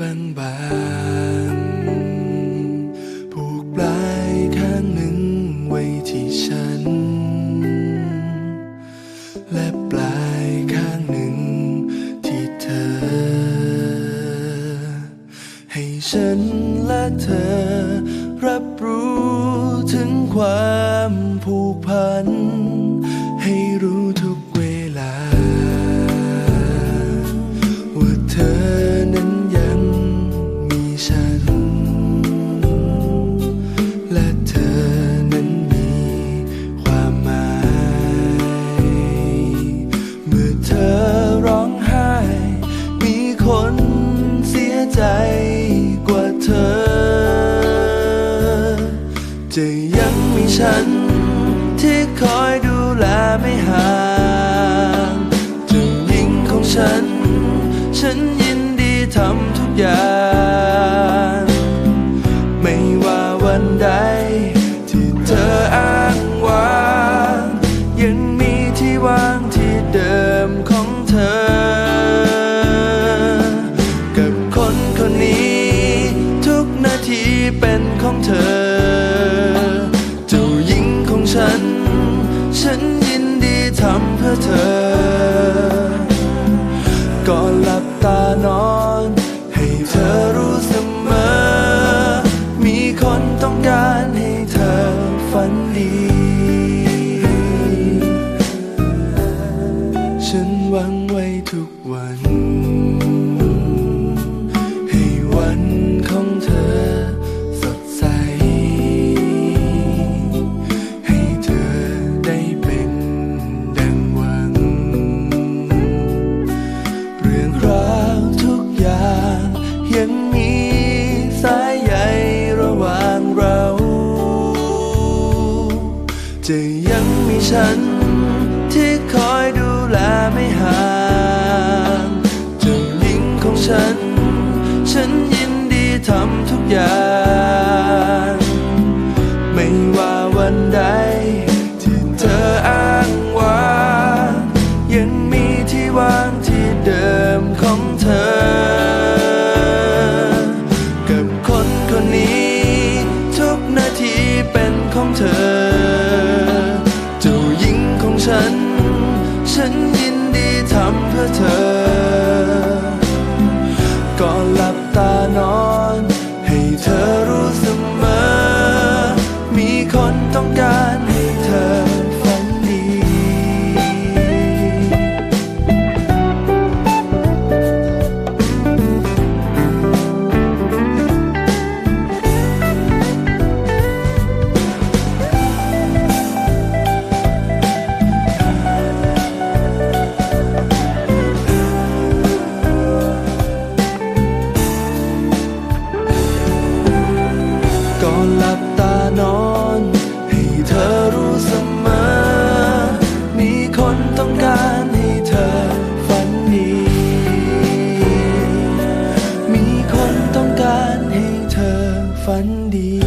บางบางผูกปลายข้างหนึ่งไว้ที่ฉัน และปลายข้างหนึ่งที่เธอ ให้ฉันและเธอ รับรู้ถึงความผูกพัน ให้รู้ ฉัน ที่คอยดูแลไม่ห่างจ้าหญิงของฉัน ฉันยินดีทำทุกอย่าง ไม่ว่าวันใด ที่เธออ้างว้างยังมีที่ว่างที่เดิมของเธอ กับคนคนนี้ ทุกนาทีเป็นของเธอ เธอ ก่อนหลับตานอน ให้เธอรู้เสมอ มีคนต้องการให้เธอฝันดี ฉันหวังไว้ทุกวัน ฉัน ที่คอยดูแลไม่ห่างเจ้าหญิงของฉัน ฉันยินดีทำทุกอย่าง ไม่ว่าวันใด ที่เธออ้างว้างยังมีที่ว่างที่เดิมของเธอ กับคนคนนี้ ทุกนาทีเป็นของเธอ ฉันยินดีทำเพื่อเธอ ก่อนหลับตานอน ฝันดี